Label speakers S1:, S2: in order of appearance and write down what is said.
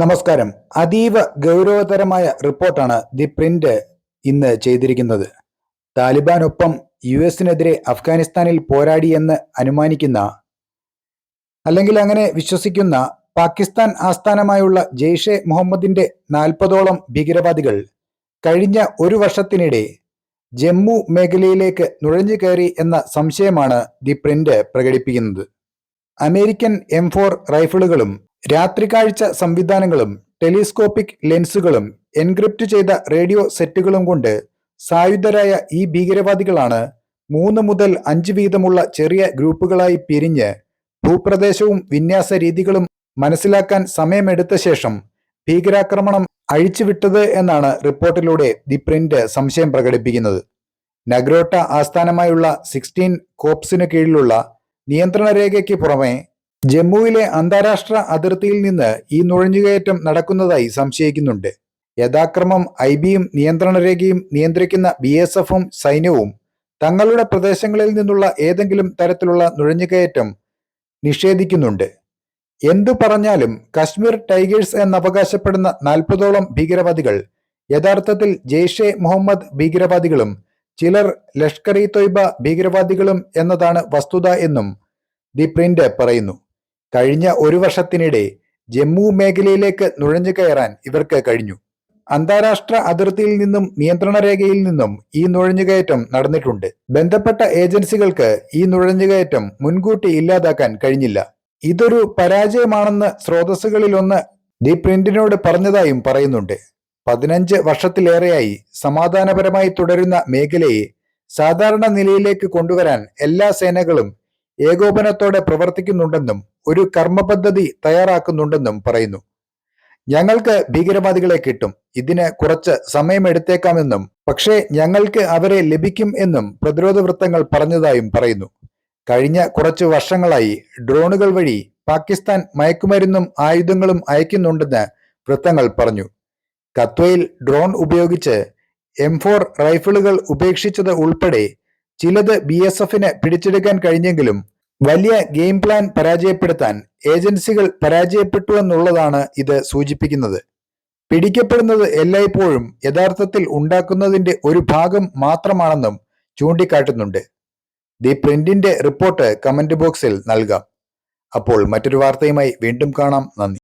S1: നമസ്കാരം. അതീവ ഗൗരവതരമായ റിപ്പോർട്ടാണ് ദി പ്രിന്റ് ഇന്ന് ചെയ്തിരിക്കുന്നത്. താലിബാനൊപ്പം യു എസിനെതിരെ അഫ്ഗാനിസ്ഥാനിൽ പോരാടിയെന്ന് അനുമാനിക്കുന്ന അല്ലെങ്കിൽ അങ്ങനെ വിശ്വസിക്കുന്ന പാകിസ്ഥാൻ ആസ്ഥാനമായുള്ള ജെയ്ഷെ മുഹമ്മദിന്റെ നാൽപ്പതോളം ഭീകരവാദികൾ കഴിഞ്ഞ ഒരു വർഷത്തിനിടെ ജമ്മു മേഖലയിലേക്ക് നുഴഞ്ഞു കയറി എന്ന സംശയമാണ് ദി പ്രിന്റ് പ്രകടിപ്പിക്കുന്നത്. അമേരിക്കൻ എം ഫോർ റൈഫിളുകളും രാത്രികാഴ്ച സംവിധാനങ്ങളും ടെലിസ്കോപ്പിക് ലെൻസുകളും എൻക്രിപ്റ്റ് ചെയ്ത റേഡിയോ സെറ്റുകളും കൊണ്ട് സായുധരായ ഈ ഭീകരവാദികളാണ് മൂന്ന് മുതൽ അഞ്ച് വീതമുള്ള ചെറിയ ഗ്രൂപ്പുകളായി പിരിഞ്ഞ് ഭൂപ്രദേശവും വിന്യാസ രീതികളും മനസ്സിലാക്കാൻ സമയമെടുത്ത ശേഷം ഭീകരാക്രമണം അഴിച്ചുവിട്ടത് എന്നാണ് റിപ്പോർട്ടിലൂടെ ദി പ്രിന്റ് സംശയം പ്രകടിപ്പിക്കുന്നത്. നഗ്രോട്ട ആസ്ഥാനമായുള്ള സിക്സ്റ്റീൻ കോപ്സിനു കീഴിലുള്ള നിയന്ത്രണ രേഖയ്ക്ക് പുറമെ ജമ്മുവിലെ അന്താരാഷ്ട്ര അതിർത്തിയിൽ നിന്ന് ഈ നുഴഞ്ഞുകയറ്റം നടക്കുന്നതായി സംശയിക്കുന്നുണ്ട്. യഥാക്രമം ഐ ബിയും നിയന്ത്രണ രേഖയും നിയന്ത്രിക്കുന്ന ബി എസ് എഫും സൈന്യവും തങ്ങളുടെ പ്രദേശങ്ങളിൽ നിന്നുള്ള ഏതെങ്കിലും തരത്തിലുള്ള നുഴഞ്ഞുകയറ്റം നിഷേധിക്കുന്നുണ്ട്. എന്തു പറഞ്ഞാലും കശ്മീർ ടൈഗേഴ്സ് എന്നവകാശപ്പെടുന്ന നാൽപ്പതോളം ഭീകരവാദികൾ യഥാർത്ഥത്തിൽ ജെയ്ഷെ മുഹമ്മദ് ഭീകരവാദികളും ചിലർ ലഷ്കർ ഇ തൊയ്ബ ഭീകരവാദികളും എന്നതാണ് വസ്തുത എന്നും ദി പ്രിന്റ് പറയുന്നു. കഴിഞ്ഞ ഒരു വർഷത്തിനിടെ ജമ്മു മേഖലയിലേക്ക് നുഴഞ്ഞു കയറാൻ ഇവർക്ക് കഴിഞ്ഞു. അന്താരാഷ്ട്ര അതിർത്തിയിൽ നിന്നും നിയന്ത്രണ രേഖയിൽ നിന്നും ഈ നുഴഞ്ഞുകയറ്റം നടന്നിട്ടുണ്ട്. ബന്ധപ്പെട്ട ഏജൻസികൾക്ക് ഈ നുഴഞ്ഞുകയറ്റം മുൻകൂട്ടി ഇല്ലാതാക്കാൻ കഴിഞ്ഞില്ല. ഇതൊരു പരാജയമാണെന്ന് സ്രോതസ്സുകളിലൊന്ന് ദി പ്രിന്റിനോട് പറഞ്ഞതായും പറയുന്നുണ്ട്. പതിനഞ്ച് വർഷത്തിലേറെയായി സമാധാനപരമായി തുടരുന്ന മേഖലയെ സാധാരണ നിലയിലേക്ക് കൊണ്ടുവരാൻ എല്ലാ സേനകളും ഏകോപനത്തോടെ പ്രവർത്തിക്കുന്നുണ്ടെന്നും ഒരു കർമ്മപദ്ധതി തയ്യാറാക്കുന്നുണ്ടെന്നും പറയുന്നു. ഞങ്ങൾക്ക് ഭീകരവാദികളെ കിട്ടും. ഇതിന് കുറച്ച് സമയമെടുത്തേക്കാമെന്നും പക്ഷേ ഞങ്ങൾക്ക് അവരെ ലഭിക്കും എന്നും പ്രതിരോധ വൃത്തങ്ങൾ പറഞ്ഞതായും പറയുന്നു. കഴിഞ്ഞ കുറച്ച് വർഷങ്ങളായി ഡ്രോണുകൾ വഴി പാകിസ്ഥാൻ മയക്കുമരുന്നും ആയുധങ്ങളും അയക്കുന്നുണ്ടെന്ന് വൃത്തങ്ങൾ പറഞ്ഞു. കത്വയിൽ ഡ്രോൺ ഉപയോഗിച്ച് എം ഫോർ റൈഫിളുകൾ ഉപേക്ഷിച്ചത് ഉൾപ്പെടെ ചിലത് ബി എസ് എഫിന് പിടിച്ചെടുക്കാൻ കഴിഞ്ഞെങ്കിലും വലിയ ഗെയിം പ്ലാൻ പരാജയപ്പെടുത്താൻ ഏജൻസികൾ പരാജയപ്പെട്ടു എന്നുള്ളതാണ് ഇത് സൂചിപ്പിക്കുന്നത്. പിടിക്കപ്പെടുന്നത് എല്ലായ്പ്പോഴും യഥാർത്ഥത്തിൽ ഉണ്ടാക്കുന്നതിന്റെ ഒരു ഭാഗം മാത്രമാണെന്നും ചൂണ്ടിക്കാട്ടുന്നുണ്ട്. ദി പ്രിന്റിന്റെ റിപ്പോർട്ട് കമന്റ് ബോക്സിൽ നൽകാം. അപ്പോൾ മറ്റൊരു വാർത്തയുമായി വീണ്ടും കാണാം. നന്ദി.